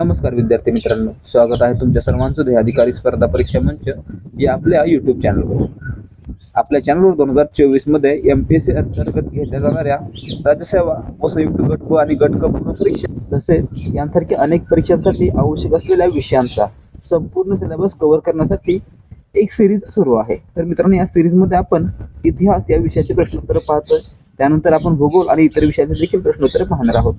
नमस्कार विद्यार्थी मित्रांनो स्वागत आहे तुमच्या सर्वांचं ध्येय अधिकारी स्पर्धा परीक्षा मंच या आपल्या युट्यूब चॅनलवर आपल्या चॅनलवर दोन हजार चोवीसमध्ये एम पी एस सी अंतर्गत घेतल्या जाणाऱ्या राज्यसेवा व संयुक्त गट क आणि गट क परीक्षा तसेच यांसारख्या अनेक परीक्षांसाठी आवश्यक असलेल्या विषयांचा संपूर्ण सिलेबस कव्हर करण्यासाठी एक सिरीज सुरू आहे. तर मित्रांनो या सिरीजमध्ये आपण इतिहास या विषयाचे प्रश्नोत्तर पाहतोय. त्यानंतर आपण भूगोल आणि इतर विषयाचे देखील प्रश्नोत्तर पाहणार आहोत.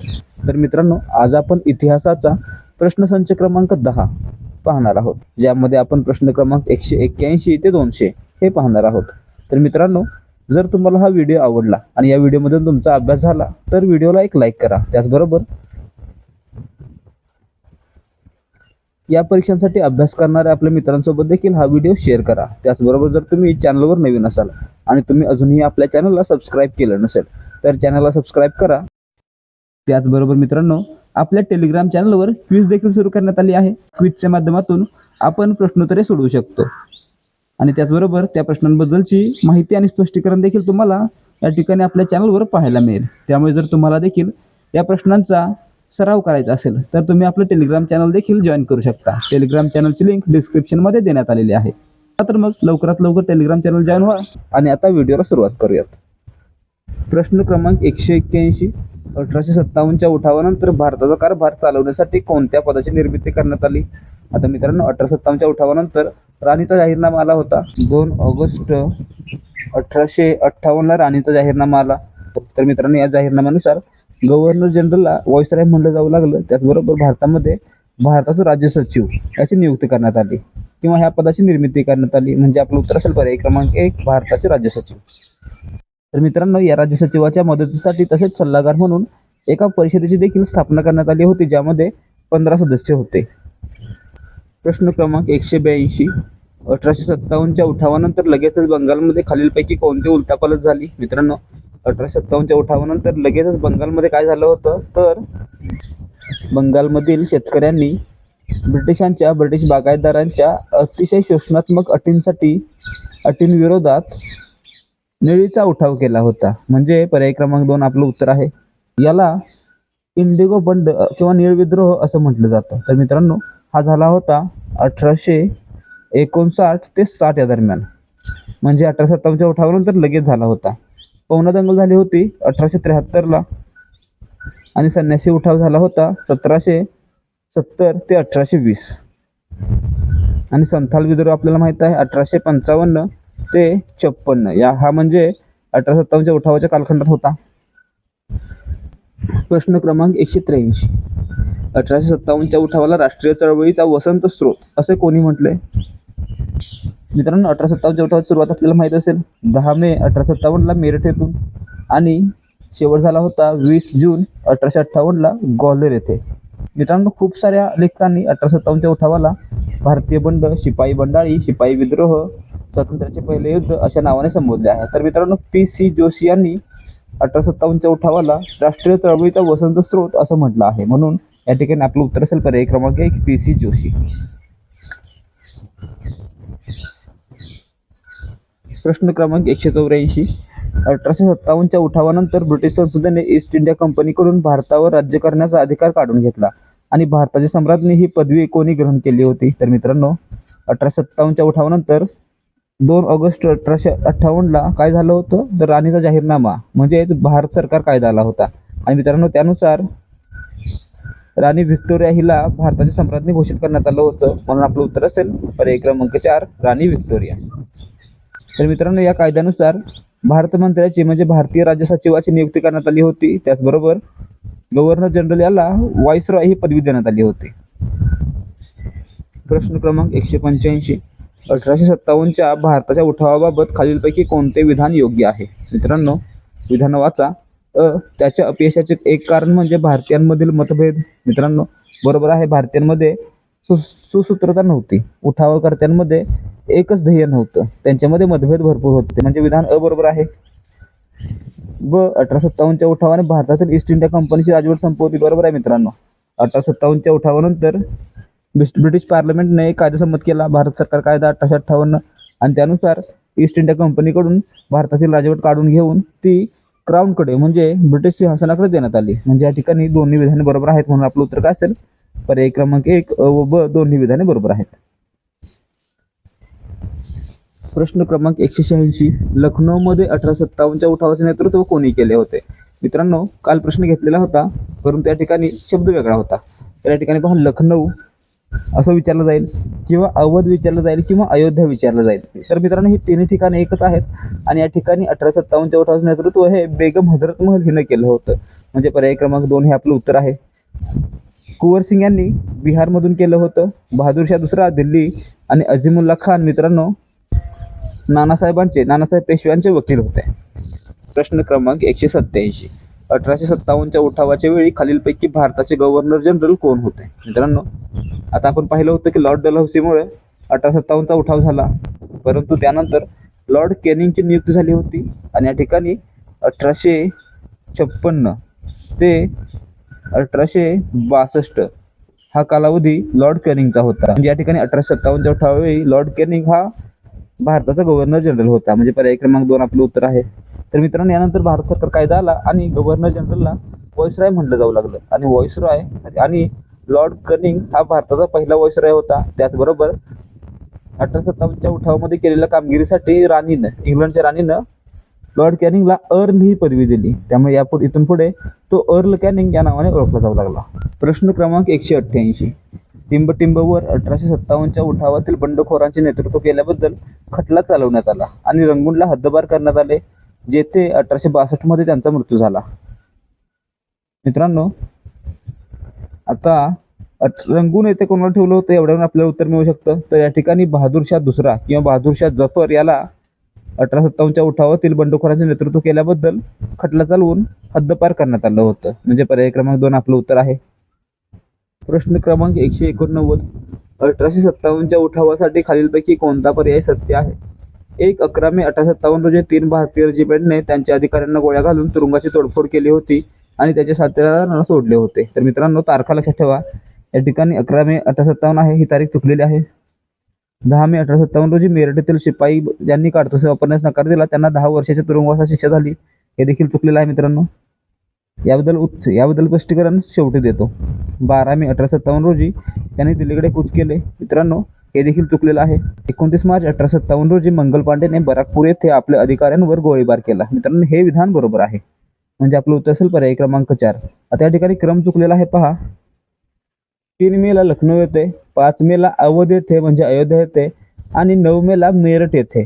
तर मित्रांनो आज आपण इतिहासाचा प्रश्नसंच क्रमांक दहा पाहणार आहोत ज्यामध्ये आपण प्रश्न क्रमांक एकशे एक्क्याऐंशी ते दोनशे हे पाहणार आहोत. तर मित्रांनो जर तुम्हाला हा व्हिडिओ आवडला आणि या व्हिडिओमधून तुमचा अभ्यास झाला तर व्हिडिओला एक लाईक करा. त्याचबरोबर या परीक्षांसाठी अभ्यास करणाऱ्या आपल्या मित्रांसोबत देखील हा व्हिडिओ शेअर करा. त्याचबरोबर जर तुम्ही चॅनलवर नवीन असाल आणि तुम्ही अजूनही आपल्या चॅनलला सबस्क्राईब केलं नसेल तर चॅनलला सबस्क्राईब करा. त्याचबरोबर मित्रांनो आपल्या टेलिग्राम चॅनलवर क्विज देखील सुरू करण्यात आली आहे. क्विजच्या माध्यमातून आपण प्रश्नोत्तरे सोडवू शकतो. आणि त्याचबरोबर त्या प्रश्नांबद्दलची माहिती आणि स्पष्टीकरण देखील तुम्हाला या ठिकाणी आपल्या चॅनलवर पाहायला मिळेल. त्यामुळे जर तुम्हाला देखील या प्रश्नांचा सराव करायचा असेल तर तुम्ही आपलं टेलिग्राम चॅनल देखील जॉईन करू शकता. टेलिग्राम चॅनलची लिंक डिस्क्रिप्शनमध्ये देण्यात आलेली आहे. तर मग लवकरात लवकर टेलिग्राम चॅनल जॉईन व्हा. आणि आता व्हिडिओला सुरुवात करूयात. प्रश्न क्रमांक एकशे एक्क्याऐंशी. अठराशे सत्तावन्नच्या उठावानंतर भारताचा कारभार चालवण्यासाठी कोणत्या पदाची निर्मिती करण्यात आली? आता मित्रांनो अठरा सत्तावन्नच्या उठावानंतर राणीचा जाहीरनामा आला होता. दोन ऑगस्ट अठराशे अठ्ठावन्नला राणीचा जाहीरनामा आला. तर मित्रांनो या जाहीरनाम्यानुसार गव्हर्नर जनरलला व्हॉइसराय म्हणलं जाऊ लागलं. त्याचबरोबर भारतामध्ये भारताचं राज्य सचिव याची नियुक्ती करण्यात आली किंवा ह्या पदाची निर्मिती करण्यात आली. म्हणजे आपलं उत्तर असेल पर्याय क्रमांक एक भारताचे राज्य सचिव. तर मित्रांनो या राज्य सचिवाच्या मदतीसाठी तसेच सल्लागार म्हणून एका परिषदेची देखील स्थापना करण्यात आली होती ज्यामध्ये पंधरा सदस्य होते. प्रश्न क्रमांक एकशे ब्याऐंशी अठराशे सत्तावन्नच्या उठावानंतर लगेचच बंगालमध्ये खालीलपैकी कोणती उलटापालट झाली? मित्रांनो अठराशे सत्तावन्नच्या उठावानंतर लगेचच बंगालमध्ये काय झालं होतं? तर बंगालमधील शेतकऱ्यांनी ब्रिटिशांच्या ब्रिटिश बागायतदारांच्या अतिशय शोषणात्मक अटींसाठी अटींविरोधात निळीचा उठाव केला होता. म्हणजे पर्याय क्रमांक दोन आपलं उत्तर आहे. याला इंडिगो बंड किंवा निळ विद्रोह असं म्हटलं जातं. तर मित्रांनो हा झाला होता अठराशे एकोणसाठ ते साठ या दरम्यान. म्हणजे अठराशे सत्तावन्नच्या उठावानंतर लगेच झाला होता. पवना दंगल झाली होती अठराशे त्र्याहत्तरला. आणि संन्यासी उठाव झाला होता सतराशे सत्तर ते अठराशे वीस. आणि संथाल विद्रोह आपल्याला माहीत आहे अठराशे पंचावन्न ते छप्पन्न. या हा म्हणजे अठरा सत्तावन्नच्या उठावाच्या कालखंडात होता. प्रश्न क्रमांक एकशे त्र्याऐंशी. अठराशे सत्तावन्नच्या उठावाला राष्ट्रीय चळवळीचा वसंत स्रोत असे कोणी म्हटले? मित्रांनो अठरा सत्तावन्नच्या उठावाची सुरुवात आपल्याला माहीत असेल. दहा मे अठरा सत्तावन्नला मेरठ येथून आणि शेवट झाला होता वीस जून अठराशे अठ्ठावन्नला ग्वाल्हेर येथे. मित्रांनो खूप साऱ्या लेखकांनी अठरा सत्तावन्नच्या उठावाला भारतीय बंड शिपाई बंडाळी शिपाई विद्रोह स्वातंत्र्याचे पहिले युद्ध अशा नावाने संबोधले आहे. तर मित्रांनो पी सी जोशी यांनी अठरा सत्तावन्नच्या उठावाला राष्ट्रीय चळवळीचा वसंत स्रोत असं म्हटलं आहे. म्हणून या ठिकाणी आपलं उत्तर असेल पर्याय क्रमांक एक पी सी जोशी. प्रश्न क्रमांक एकशे चौऱ्याऐंशी. अठराशे सत्तावन्नच्या उठावानंतर ब्रिटिश संसदेने ईस्ट इंडिया कंपनीकडून भारतावर राज्य करण्याचा अधिकार काढून घेतला आणि भारताच्या सम्राटने ही पदवी कोणी ग्रहण केली होती? तर मित्रांनो अठराशे सत्तावन्नच्या उठावानंतर दोन ऑगस्ट अठराशे अठ्ठावन्नला काय झालं होतं? तर राणीचा जाहीरनामा. म्हणजे भारत सरकार कायदा आला होता? आणि मित्रांनो त्यानुसार राणी व्हिक्टोरिया हिला भारताच्या सम्राटने घोषित करण्यात आलं होतं. म्हणून आपलं उत्तर असेल पर्याय क्रमांक चार राणी व्हिक्टोरिया. तर मित्रांनो या कायद्यानुसार भारत मंत्र्याची म्हणजे भारतीय राज्य सचिवाची नियुक्ती करण्यात आली होती. त्याचबरोबर गव्हर्नर जनरल याला व्हाईसरॉय ही पदवी देण्यात आली होती. प्रश्न क्रमांक एकशे पंच्याऐंशी. अठराशे सत्तावन्नच्या भारताच्या उठावाबाबत खालीलपैकी कोणते विधान योग्य आहे? मित्रांनो विधान वाचा अ त्याच्या अपयशाचे एक कारण म्हणजे भारतीयांमधील मतभेद. मित्रांनो बरोबर आहे भारतीयांमध्ये सु सुसूत्रता नव्हती. उठावकर्त्यांमध्ये एकच ध्येय नव्हतं. त्यांच्यामध्ये मतभेद भरपूर होते. म्हणजे विधान अ बरोबर आहे. ब अठरा सत्तावन्नच्या उठावाने भारतातील ईस्ट इंडिया कंपनीची राजवट संपवली. बरोबर आहे मित्रांनो. अठरा सत्तावन्नच्या उठावानंतर ब्रिटिश पार्लमेंटने एक कायदा संमत केला. भारत सरकार कायदा अठराशे अठ्ठावन्न आणि त्यानुसार ईस्ट इंडिया कंपनीकडून भारतातील राजवट काढून घेऊन ती क्राऊनकडे म्हणजे ब्रिटिश सिंहासनाकडे देण्यात आली. म्हणजे या ठिकाणी दोन्ही विधाने बरोबर आहेत म्हणून आपलं उत्तर काय असेल? पर्याय क्रमांक एक व ब दोन्ही विधाने बरोबर आहेत. प्रश्न क्रमांक एकशे शहाऐंशी. लखनौमध्ये अठरा सत्तावन्नच्या उठावाचे नेतृत्व कोणी केले होते? मित्रांनो काल प्रश्न घेतलेला होता परंतु त्या ठिकाणी शब्द वेगळा होता. तर या ठिकाणी पहा लखनौ असं विचारलं जाईल किंवा अवध विचारलं जाईल किंवा अयोध्या विचारलं जाईल. तर मित्रांनो ही तिन्ही ठिकाणे एकच आहेत आणि या ठिकाणी अठरा सत्तावन्नच्या उठावाचं नेतृत्व हे बेगम हजरत महल हिनं केलं होतं. म्हणजे पर्याय क्रमांक दोन हे आपलं उत्तर आहे. कुंवर सिंग यांनी बिहारमधून केलं होतं. बहादूरशाह दुसरा दिल्ली आणि अझीमुल्ला खान मित्रांनो नानासाहेबांचे नानासाहेब पेशव्यांचे वकील होते. प्रश्न क्रमांक एकशे सत्याऐंशी अठराशे सत्तावन्नच्या उठावाच्या वेळी खालीलपैकी भारताचे गव्हर्नर जनरल कोण होते? मित्रांनो आता आपण पाहिलं होतं की लॉर्ड डलहौसीमुळे अठरा सत्तावन्नचा उठाव झाला. परंतु त्यानंतर लॉर्ड केनिंगची नियुक्ती झाली होती आणि या ठिकाणी अठराशे छप्पन्न ते अठराशे बासष्ट हा कालावधी लॉर्ड केनिंगचा होता. म्हणजे या ठिकाणी अठराशे सत्तावन्नच्या उठावावेळी लॉर्ड केनिंग हा भारताचा गव्हर्नर जनरल होता. म्हणजे पर्याय क्रमांक दोन आपलं उत्तर आहे. तर मित्रांनो यानंतर भारत सरकार कायदा आला आणि गव्हर्नर जनरलला व्हॉइसरॉय म्हणलं जाऊ लागलं. आणि व्हॉइसरॉय आणि लॉर्ड कनिंग हा भारताचा पहिला व्हॉइसरॉय होता. त्याचबरोबर अठरा सत्तावन्नच्या उठावामध्ये केलेल्या कामगिरीसाठी राणीनं इंग्लंडच्या राणीनं लॉर्ड कॅनिंगला अर्ल ही पदवी दिली. त्यामुळे या पुढे इथून पुढे तो अर्ल कॅनिंग या नावाने ओळखला जाऊ लागला. प्रश्न क्रमांक एकशे अठ्ठ्याऐंशी. टिंबटिंबवर अठराशे सत्तावन्नच्या उठावातील बंडखोरांचे नेतृत्व केल्याबद्दल खटला चालवण्यात आला आणि रंगूनला हद्दबार करण्यात आले. जेथे अठराशे बासष्टमध्ये त्यांचा मृत्यू झाला. मित्रांनो आता रंगून येथे कोणाला ठेवलं होतं? एवढ्यावर आपल्याला उत्तर मिळू शकतं. तर या ठिकाणी बहादूरशाह दुसरा किंवा बहादूरशाह जफर याला अठरा सत्तावन्नच्या उठावातील बंडखोराचे नेतृत्व केल्याबद्दल खटला चालवून हद्दपार करण्यात आलं होतं. म्हणजे पर्याय क्रमांक दोन आपलं उत्तर आहे. प्रश्न क्रमांक एकशे एकोणनव्वद. अठराशे सत्तावन्नच्या उठावासाठी खालीलपैकी कोणता पर्याय सत्य आहे? एक अकरा मे अठरा सत्तावन्न रोजी तीन भारतीय रेजिमेंटने त्यांच्या अधिकाऱ्यांना गोळ्या घालून तुरुंगाची तोडफोड केली होती आणि त्याच्या साथीदारांना सोडले होते. तर मित्रांनो तारखा लक्षात ठेवा. या ठिकाणी अकरा मे अठरा सत्तावन्न आहे. ही तारीख चुकलेली आहे. दहा मे अठरा सत्तावन्न रोजी मेरठ शिपाई ज्यांनी काडतुसे वापरण्यास नकार दिला त्यांना दहा वर्षाच्या तुरुंगवासात शिक्षा झाली. हे देखील चुकलेलं आहे मित्रांनो. याबद्दल उच्च याबद्दल स्पष्टीकरण शेवटी देतो. बारा मे अठरा सत्तावन्न रोजी त्यांनी दिल्लीकडे कूच केले. मित्रांनो हे देखील चुकलेलं आहे. एकोणतीस मार्च अठरा सत्तावन्न रोजी मंगल पांडेने बराकपूर येथे आपल्या अधिकाऱ्यांवर गोळीबार केला. मित्रांनो हे विधान बरोबर आहे. म्हणजे आपलं उत्तर असेल पर्याय क्रमांक चार. आता या ठिकाणी क्रम चुकलेला आहे पहा. तीन मेला लखनौ येथे पाच मेला अवध येथे म्हणजे अयोध्या येथे आणि नऊ मेला मेरठ येथे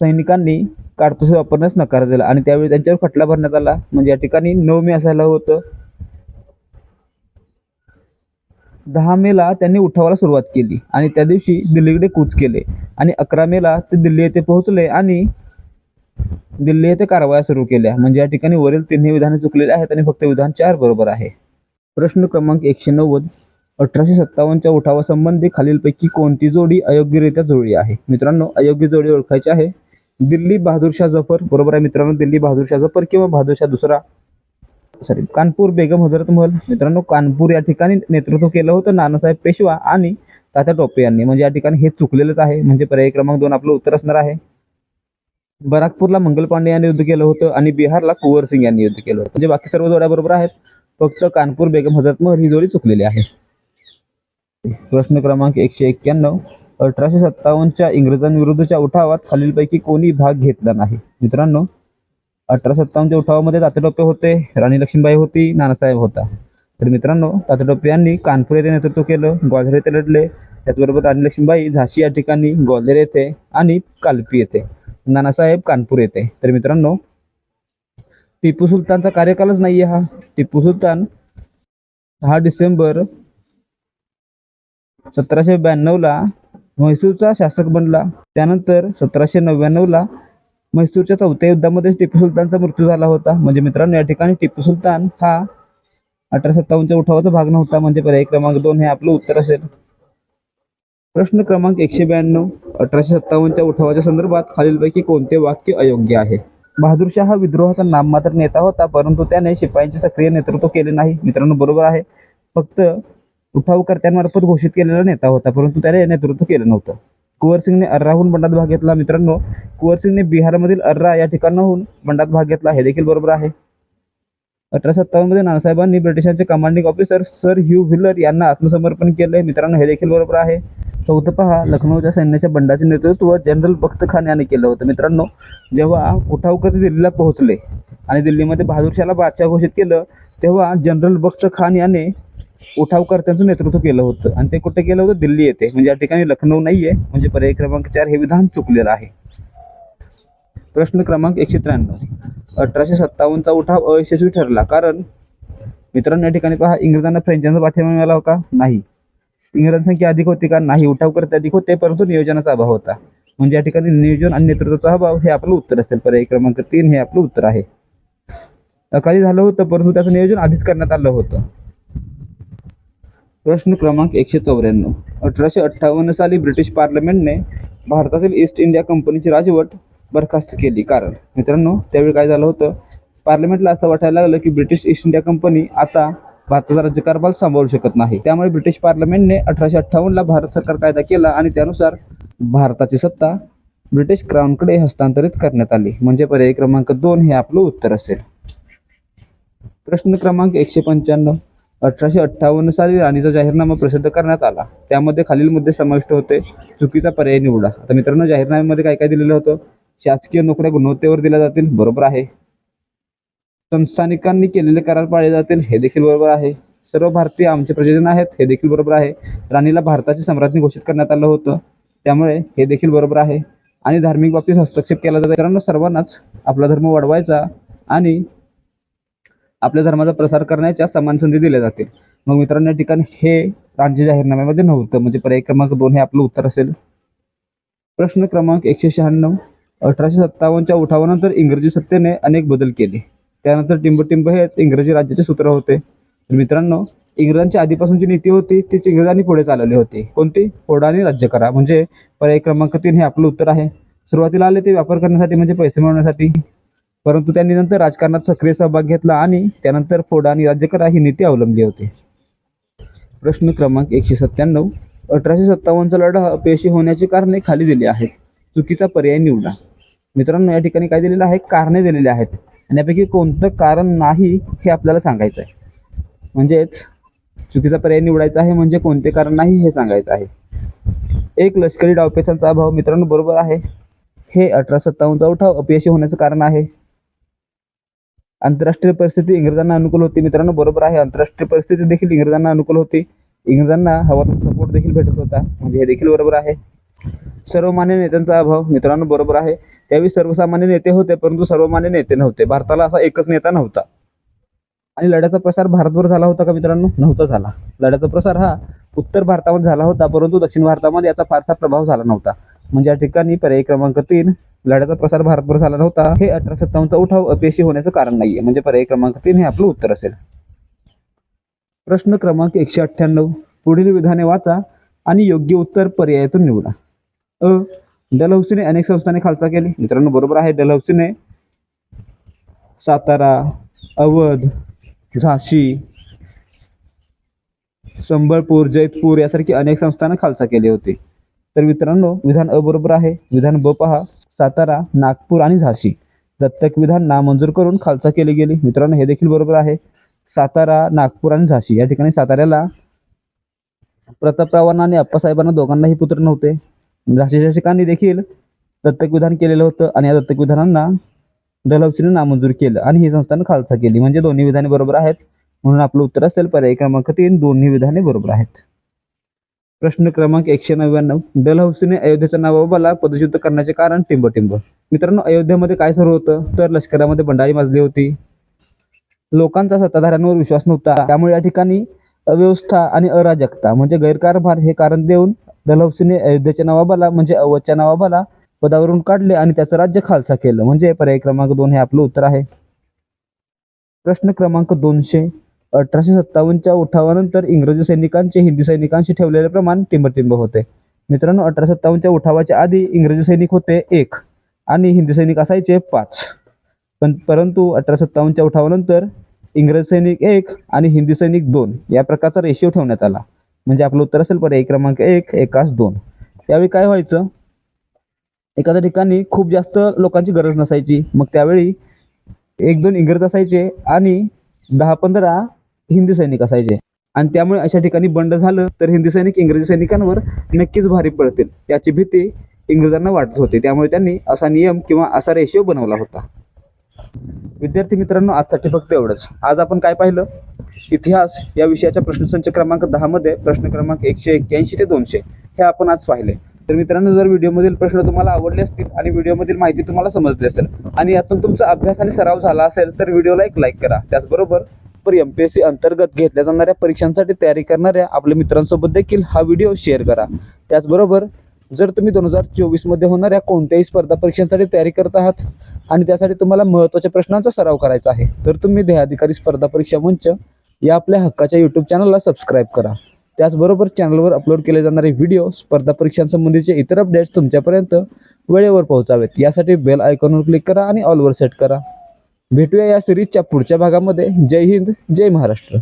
सैनिकांनी काडतुसे वापरण्यास नकार दिला आणि त्यावेळी त्यांच्यावर खटला भरण्यात आला. म्हणजे या ठिकाणी नऊ मे असायला होतं. दहा मेला त्यांनी उठावाला सुरुवात केली आणि त्या दिवशी दिल्लीकडे कूच केले. आणि अकरा मेला ते दिल्ली येथे पोहोचले आणि दिल्ली येथे कारवाया सुरू केल्या. म्हणजे या ठिकाणी वरील तिन्ही विधाने चुकलेली आहेत आणि फक्त विधान चार बरोबर आहे. प्रश्न क्रमांक एकशे नव्वद अठराशे सत्तावन्नच्या उठावासंबंधी खालीलपैकी कोणती जोडी अयोग्यरित्या जुळली आहे? मित्रांनो अयोग्य जोडी ओळखायची आहे. दिल्ली बहादूरशाह जफर बरोबर आहे मित्रांनो दिल्ली बहादूरशाह जफर किंवा बहादूरशाह दुसरा सॉरी कानपूर बेगम हजरत महल. मित्रांनो कानपूर या ठिकाणी नेतृत्व केलं होतं नानासाहेब पेशवा आणि तात्या टोपे यांनी. म्हणजे या ठिकाणी हे चुकलेलंच आहे. म्हणजे पर्याय क्रमांक दोन आपलं उत्तर असणार आहे. बराकपूरला मंगल पांडे यांनी युद्ध केलं होतं आणि बिहारला कुवर सिंग यांनी युद्ध केलं होतं. म्हणजे बाकी सर्व जोड्या बरोबर आहेत. फक्त कानपूर बेगम हजरत महल ही जोडी चुकलेली आहे. प्रश्न क्रमांक एकशे एक्क्याण्णव. अठराशे सत्तावन्नच्या इंग्रजांविरुद्धच्या उठावात खालीलपैकी कोणी भाग घेतला नाही. मित्रांनो अठरा सत्तावन्नच्या उठावामध्ये तात्याटोपे होते राणी लक्ष्मीबाई होती नानासाहेब होता. तर मित्रांनो तात्याटोपे यांनी कानपूर येथे नेतृत्व केलं ग्वाल्हेर येथे लढले. त्याचबरोबर राणी लक्ष्मीबाई झाशी या ठिकाणी ग्वाल्हेर येथे आणि कालपी येथे नानासाहेब कानपूर येथे. तर मित्रांनो टिपू सुलतानचा कार्यकालच नाही आहे हा. टिपू सुलतान सहा डिसेंबर सतराशे ब्याण्णवला म्हैसूरचा शासक बनला. त्यानंतर सतराशे नव्याण्णवला म्हैसूरच्या चौथ्या युद्धामध्ये टिपू सुलतानचा मृत्यू झाला होता. म्हणजे मित्रांनो या ठिकाणी टिपू सुलतान हा अठरा सत्तावन्नच्या उठावाचा भाग नव्हता. म्हणजे पर्याय क्रमांक दोन हे आपलं उत्तर असेल. प्रश्न क्रमांक एकशे ब्याण्णव अठराशे सत्तावन्नच्या उठावाच्या संदर्भात खालीलपैकी कोणते वाक्य अयोग्य आहे? बहादूर शाह हा विद्रोहाचा नाममात्र नेता होता परंतु त्याने शिपायांचे सक्रिय नेतृत्व केले नाही. मित्रांनो बरोबर आहे. फक्त उठावकर्त्यांमार्फत घोषित केलेला नेता होता परंतु त्याने नेतृत्व केलं नव्हतं. कुंवर सिंगने अर्राहून बंडात भाग घेतला. मित्रांनो कुंवर सिंगने बिहारमधील अर्रा या ठिकाणाहून बंडात भाग घेतला. हे देखील बरोबर आहे. अठराशे सत्तावन्नमध्ये नानासाहेबांनी ब्रिटिशांचे commanding officer sir Hugh Wheeler यांना आत्मसमर्पण केले मित्रांनो हे देखील बरोबर आहे. चौथं पहा लखनौच्या सैन्याच्या बंडाचे नेतृत्व जनरल बख्त खान यांनी केलं होतं. मित्रांनो जेव्हा कुठावकती दिल्लीला पोहोचले आणि दिल्लीमध्ये बहादूरशाला बादशाह घोषित केलं तेव्हा जनरल बख्त खान याने उठावकर्त्यांचं नेतृत्व केलं होतं. आणि ते कुठे केलं होतं? दिल्ली येथे. म्हणजे या ठिकाणी लखनौ नाहीये. म्हणजे पर्याय क्रमांक चार हे विधान चुकलेलं आहे. प्रश्न क्रमांक एकशे त्र्याण्णव. अठराशे सत्तावन्नचा उठाव अयशस्वी ठरला. कारण मित्रांनो या ठिकाणी पहा इंग्रजांना फ्रेंचांचा पाठिंबा मिळाला का नाही. इंग्रजांची संख्या अधिक होती का? नाही. उठावकर्ते अधिक होते परंतु नियोजनाचा अभाव होता. म्हणजे या ठिकाणी नियोजन आणि नेतृत्वाचा अभाव हे आपलं उत्तर असेल. पर्याय क्रमांक तीन हे आपलं उत्तर आहे. अकाली झालं होतं परंतु त्याचं नियोजन आधीच करण्यात आलं होतं. प्रश्न क्रमांक एकशे चौऱ्याण्णव. अठराशे अठ्ठावन्न साली ब्रिटिश पार्लमेंटने भारतातील ईस्ट इंडिया कंपनीची राजवट बरखास्त केली. कारण मित्रांनो त्यावेळी काय झालं होतं? पार्लमेंटला असं वाटायला लागलं की ब्रिटिश ईस्ट इंडिया कंपनी आता भारताचा राज्यकारभार सांभाळू शकत नाही. त्यामुळे ब्रिटिश पार्लमेंटने अठराशे अठ्ठावन्नला भारत सरकार कायदा केला आणि त्यानुसार भारताची सत्ता ब्रिटिश क्राऊनकडे हस्तांतरित करण्यात आली. म्हणजे पर्याय क्रमांक दोन हे आपलं उत्तर असेल. प्रश्न क्रमांक एकशे पंच्याण्णव. अठराशे अठ्ठावन्न साली राणीचा जाहीरनामा प्रसिद्ध करण्यात आला. त्यामध्ये खालील मुद्दे समाविष्ट होते. चुकीचा पर्याय निवडा. आता मित्रांनो जाहीरनाम्यामध्ये काय काय दिलेलं होतं? शासकीय नोकऱ्या गुणवत्तेवर दिल्या जातील बरोबर आहे. संस्थानिकांनी केलेले करार पाळले जातील हे देखील बरोबर आहे. सर्व भारतीय आमचे प्रयोजन आहेत हे देखील बरोबर आहे. राणीला भारताची सम्राज्ञी घोषित करण्यात आलं होतं. त्यामुळे हे देखील बरोबर आहे. आणि धार्मिक बाबतीत हस्तक्षेप केला जातो. मित्रांनो सर्वांनाच आपला धर्म वाढवायचा आणि आपल्या धर्माचा प्रसार करण्याच्या समान संधी दिल्या जातील. मग मित्रांनो या ठिकाणी हे राज्य जाहीरनाम्यामध्ये नव्हतं. म्हणजे पर्याय क्रमांक दोन हे आपलं उत्तर असेल. प्रश्न क्रमांक एकशे शहाण्णव अठराशे सत्तावन्नच्या उठावानंतर इंग्रजी सत्तेने अनेक बदल केले. त्यानंतर टिंबटिंब हे इंग्रजी राज्याचे सूत्र होते. तर मित्रांनो इंग्रजांची आधीपासूनची नीती होती तीच इंग्रजांनी पुढे चालवली होती. कोणती? फोडानी राज्य करा. म्हणजे पर्याय क्रमांक तीन हे आपलं उत्तर आहे. सुरुवातीला आले ते व्यापार करण्यासाठी म्हणजे पैसे मिळवण्यासाठी. परंतु त्यांनी नंतर राजकारणात सक्रिय सहभाग घेतला आणि त्यानंतर फोडा आणि राज्य करा ही नीती अवलंबली होती. प्रश्न क्रमांक एकशे सत्त्याण्णव अठराशे सत्तावन्नचा लढा अपयशी होण्याची कारणे खाली दिली आहेत. चुकीचा पर्याय निवडा. मित्रांनो या ठिकाणी काय दिलेलं आहे? कारणे दिलेली आहेत. आणि यापैकी कोणतं कारण नाही हे आपल्याला सांगायचं आहे. म्हणजेच चुकीचा पर्याय निवडायचा आहे म्हणजे कोणते कारण नाही हे सांगायचं आहे. एक लष्करी डावपेचांचा अभाव मित्रांनो बरोबर आहे. हे अठरा सत्तावन्नचा उठाव अपयशी होण्याचं कारण आहे. आंतरराष्ट्रीय परिस्थिती इंग्रजांना अनुकूल होती. मित्रांनो बरोबर आहे. आंतरराष्ट्रीय परिस्थिती देखील इंग्रजांना अनुकूल होती. इंग्रजांना हवा तसा सपोर्ट देखील भेटत होता. म्हणजे हे देखील बरोबर आहे. सर्वमान्य नेत्यांचा अभाव मित्रांनो बरोबर आहे. त्यावेळी सर्वसामान्य नेते होते परंतु सर्वमान्य नेते नव्हते. भारताला असा एकच नेता नव्हता. आणि लढ्याचा प्रसार भारतभर झाला होता का मित्रांनो? नव्हता झाला. लढ्याचा प्रसार हा उत्तर भारतामध्ये झाला होता परंतु दक्षिण भारतामध्ये याचा फारसा प्रभाव झाला नव्हता. म्हणजे या ठिकाणी पर्याय क्रमांक तीन लढ्याचा प्रसार भारतभर झाला नव्हता. हे अठरा सत्तावन्नचा उठाव अपयशी होण्याचं कारण नाहीये. म्हणजे पर्याय क्रमांक तीन हे आपलं उत्तर असेल. प्रश्न क्रमांक एकशे अठ्ठ्याण्णव. पुढील विधाने वाचा आणि योग्य उत्तर पर्यायातून निवडा. अ. डलहौसीने अनेक संस्थाने खालचा केली. मित्रांनो बरोबर आहे. डलहौसीने सातारा अवध झाशी संबळपूर जैतपूर यासारखी अनेक संस्थानं खालसा केली होती. तर मित्रांनो विधान अ बरोबर आहे. विधान ब पहा. सातारा नागपूर आणि झाशी. दत्तक विधान नामंजूर करून खालसा केली गेली. मित्रांनो हे देखील बरोबर आहे. सातारा नागपूर आणि झाशी. या ठिकाणी साताऱ्याला प्रतापरावांना आणि अप्पासाहेबांना दोघांनाही पुत्र नव्हते. झाशीच्या ठिकाणी देखील दत्तक विधान केलेलं होतं आणि या दत्तक विधानांना डलहौसीने नामंजूर केलं आणि ही संस्थानं खालसा केली. म्हणजे दोन्ही विधाने बरोबर आहेत. म्हणून आपलं उत्तर असेल पर्याय क्रमांक तीन दोन्ही विधाने बरोबर आहेत. प्रश्न क्रमांक एकशे नव्याण्णव. डलहौसीने अयोध्येच्या नावाबाला पदच्युत करण्याचे कारण टिंब टिंब. मित्रांनो अयोध्येमध्ये काय सुरू होतं? तर लष्करामध्ये बंडाळी माजली होती. लोकांचा सत्ताधाऱ्यांवर विश्वास नव्हता. त्यामुळे या ठिकाणी अव्यवस्था आणि अराजकता म्हणजे गैरकारभार हे कारण देऊन डलहौसीने अयोध्येच्या नवाबाला म्हणजे अवधच्या नवाबाला पदावरून काढले आणि त्याचं राज्य खालसा केलं. म्हणजे पर्याय क्रमांक दोन हे आपलं उत्तर आहे. प्रश्न क्रमांक दोनशे. अठराशे सत्तावन्नच्या उठावानंतर इंग्रजी सैनिकांचे हिंदी सैनिकांशी ठेवलेले प्रमाण टिंबटिंब होते. मित्रांनो अठराशे सत्तावन्नच्या उठावाच्या आधी इंग्रजी सैनिक होते एक आणि हिंदी सैनिक असायचे पाच. पण परंतु अठरा सत्तावन्नच्या उठावानंतर इंग्रज सैनिक एक आणि हिंदी सैनिक दोन या प्रकारचा रेशिओ ठेवण्यात आला. म्हणजे आपलं उत्तर असेल पर्याय क्रमांक एक एकास दोन. यावेळी काय व्हायचं? एखाद्या ठिकाणी खूप जास्त लोकांची गरज नसायची. मग त्यावेळी एक दोन इंग्रज असायचे आणि दहा पंधरा हिंदी सैनिक असायचे. आणि त्यामुळे अशा ठिकाणी बंड झालं तर हिंदी सैनिक इंग्रजी सैनिकांवर नक्कीच भारी पडतील. याची भीती इंग्रजांना वाटत होती. त्यामुळे त्यांनी असा नियम किंवा असा रेशिओ बनवला होता. विद्यार्थी मित्रांनो आजसाठी फक्त एवढंच. आज आपण काय पाहिलं? इतिहास या विषयाच्या प्रश्नसंच क्रमांक दहामध्ये प्रश्न क्रमांक एकशे एक्क्याऐंशी ते दोनशे हे आपण आज पाहिले. तर मित्रांनो जर व्हिडिओमधील प्रश्न तुम्हाला आवडले असतील आणि व्हिडिओमधील माहिती तुम्हाला समजली असेल आणि यातून तुमचा अभ्यास आणि सराव झाला असेल तर व्हिडिओला एक लाईक करा. त्याचबरोबर पर एम पी एस सी अंतर्गत घेतल्या जाणाऱ्या परीक्षांसाठी तयारी करणाऱ्या आपल्या मित्रांसोबत देखील हा व्हिडिओ शेअर करा. त्याचबरोबर जर तुम्ही दोन हजार चोवीसमध्ये होणाऱ्या कोणत्याही स्पर्धा परीक्षांसाठी तयारी करत आहात आणि त्यासाठी तुम्हाला महत्त्वाच्या प्रश्नांचा सराव करायचा आहे तर तुम्ही ध्येयाधिकारी स्पर्धा परीक्षा मंच या आपल्या हक्काच्या यूट्यूब चॅनलला सबस्क्राईब करा. त्याचबरोबर चॅनलवर अपलोड केले जाणारे व्हिडिओ स्पर्धा परीक्षांसंबंधीचे इतर अपडेट्स तुमच्यापर्यंत वेळेवर पोहोचावेत. यासाठी बेल आयकॉनवर क्लिक करा आणि ऑलवर सेट करा. भेटूया या सिरीजच्या पुढच्या भागामध्ये. जय हिंद जय महाराष्ट्र.